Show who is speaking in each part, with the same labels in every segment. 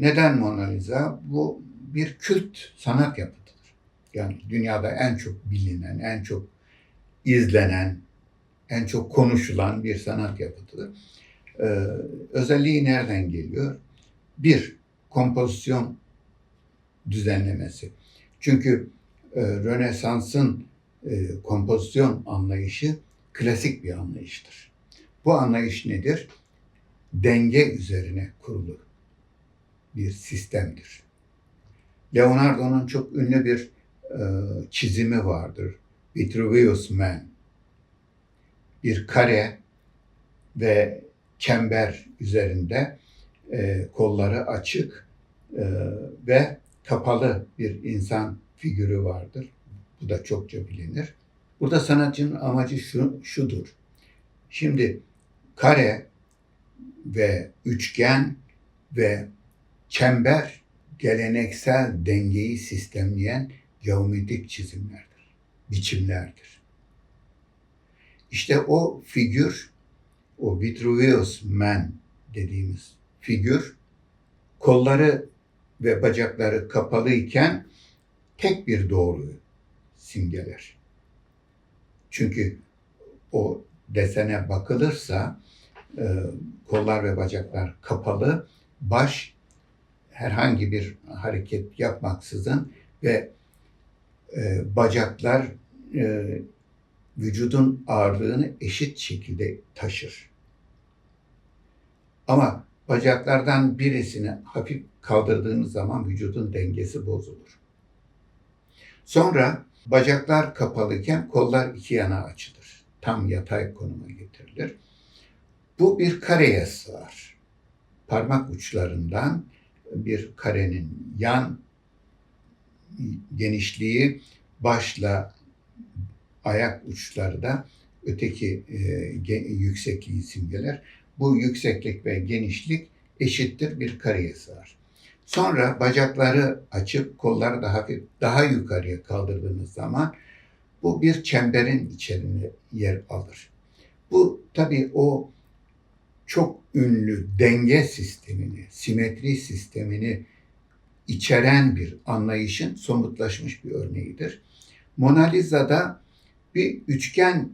Speaker 1: Neden Mona Lisa? Bu bir kült sanat yapıtıdır. Yani dünyada en çok bilinen, en çok izlenen, en çok konuşulan bir sanat yapıtıdır. Ee, özelliği nereden geliyor? Bir, kompozisyon düzenlemesi. Çünkü e, Rönesans'ın e, kompozisyon anlayışı klasik bir anlayıştır. Bu anlayış nedir? Denge üzerine kurulu bir sistemdir. Leonardo'nun çok ünlü bir e, çizimi vardır. Vitruvius Man. Bir kare ve çember üzerinde e, kolları açık e, ve kapalı bir insan figürü vardır. Bu da çokça bilinir. Burada sanatçının amacı şu, şudur. Şimdi kare ve üçgen ve çember geleneksel dengeyi sistemleyen geometrik çizimlerdir, biçimlerdir. İşte o figür, o Vitruvius Man dediğimiz figür, kolları ve bacakları kapalı iken tek bir doğruyu simgeler. Çünkü o desene bakılırsa e, kollar ve bacaklar kapalı, baş herhangi bir hareket yapmaksızın ve e, bacaklar e, vücudun ağırlığını eşit şekilde taşır. Ama bacaklardan birisini hafif kaldırdığınız zaman vücudun dengesi bozulur. Sonra bacaklar kapalıken kollar iki yana açılır. Tam yatay konuma getirilir. Bu bir kareye sığar. Parmak uçlarından bir karenin yan genişliği başla ayak uçları da öteki e, yüksekliği simgeler. Bu yükseklik ve genişlik eşittir bir kareye sığar. Sonra bacakları açıp kolları da hafif daha yukarıya kaldırdığınız zaman bu bir çemberin içerisinde yer alır. Bu tabii o çok ünlü denge sistemini, simetri sistemini içeren bir anlayışın somutlaşmış bir örneğidir. Mona Lisa'da bir üçgen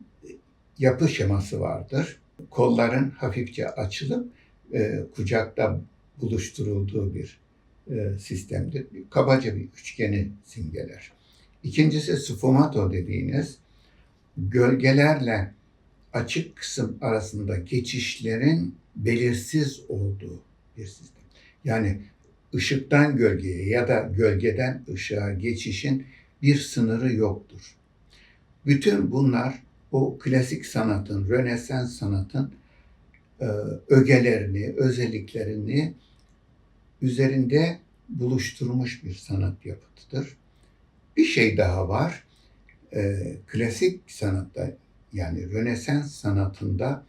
Speaker 1: yapı şeması vardır. Kolların hafifçe açılıp e, kucakta buluşturulduğu bir e, sistemdir. Kabaca bir üçgeni simgeler. İkincisi sfumato dediğiniz gölgelerle açık kısım arasında geçişlerin belirsiz olduğu bir sistem. Yani ışıktan gölgeye ya da gölgeden ışığa geçişin bir sınırı yoktur. Bütün bunlar o klasik sanatın, Rönesans sanatın e, ögelerini, özelliklerini üzerinde buluşturmuş bir sanat yapıtıdır. Bir şey daha var. E, klasik sanatta yani Rönesans sanatında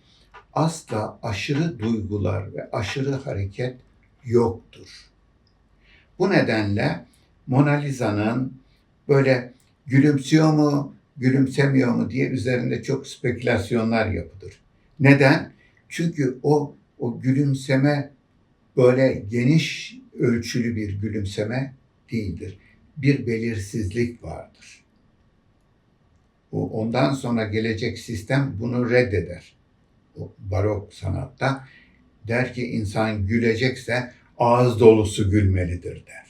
Speaker 1: asla aşırı duygular ve aşırı hareket yoktur. Bu nedenle Mona Lisa'nın böyle gülümsüyor mu, gülümsemiyor mu diye üzerinde çok spekülasyonlar yapılır. Neden? Çünkü o o gülümseme böyle geniş ölçülü bir gülümseme değildir. Bir belirsizlik vardır. Ondan sonra gelecek sistem bunu reddeder. O barok sanatta der ki insan gülecekse ağız dolusu gülmelidir der.